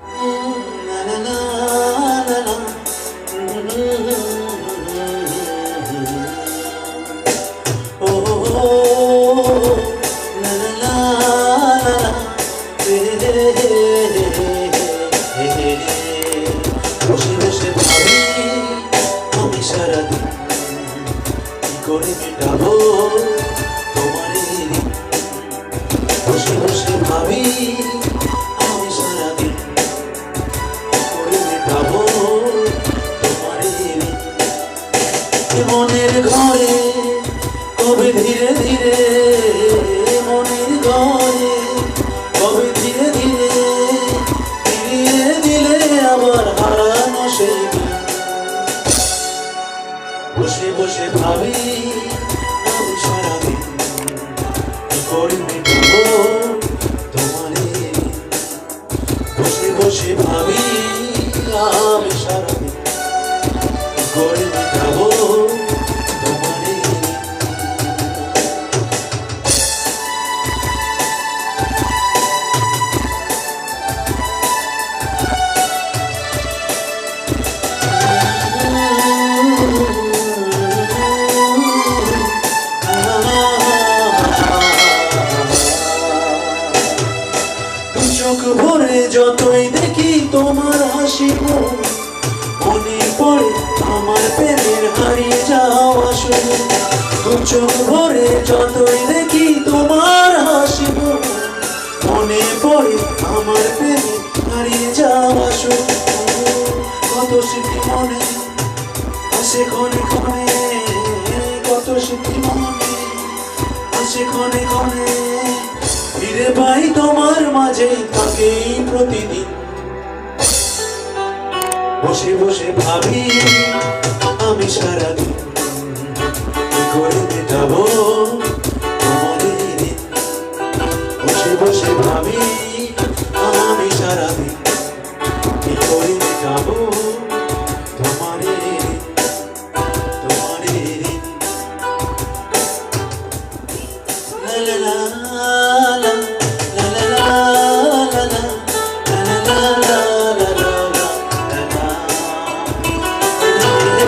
Bye. ঘরে কবে ধীরে ধীরে মনের ঘরে কবে ধীরে ধীরে ফিরিয়ে দিলে আবার হারানো সেই বসে বসে ভাবি আমি তোমার? বসে বসে ভাবি, আমি সারাদিন করে যতই দেখি তোমার হাসি মনে পড়ে আমার প্রেমের হারিয়ে যাওয়া শুরু চোখ ভরে যতই দেখি তোমার হাসি মনে পড়ে আমার প্রেমের হারিয়ে যাওয়া শুরু কত স্মৃতি মনে, আসে ক্ষণে ক্ষণে, কত স্মৃতি মনে, আসে ক্ষণে ক্ষণে। ফিরে পাই তোমার মাঝে থাকে প্রতিদিন। বসে বসে ভাবি আমি সারাদিন করে মেটাবো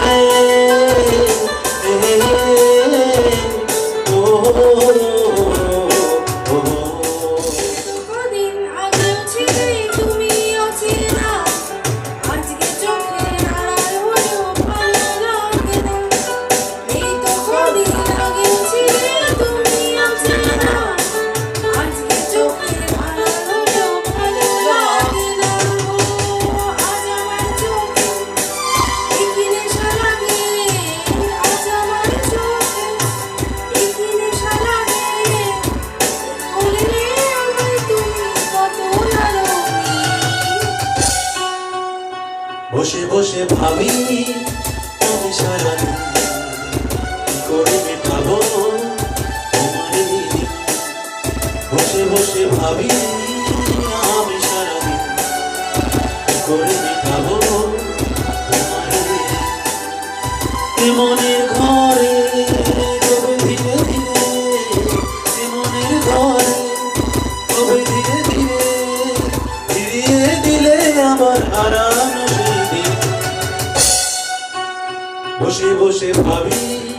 Yeah. বসে বসে ভাবি তুমি সারা করে মেটাবো তোমার বসে বসে ভাবি, আমি সারা করে মেটাবো তোমার মনের ঘরে আমার আরাম বসে বসে ভাবি।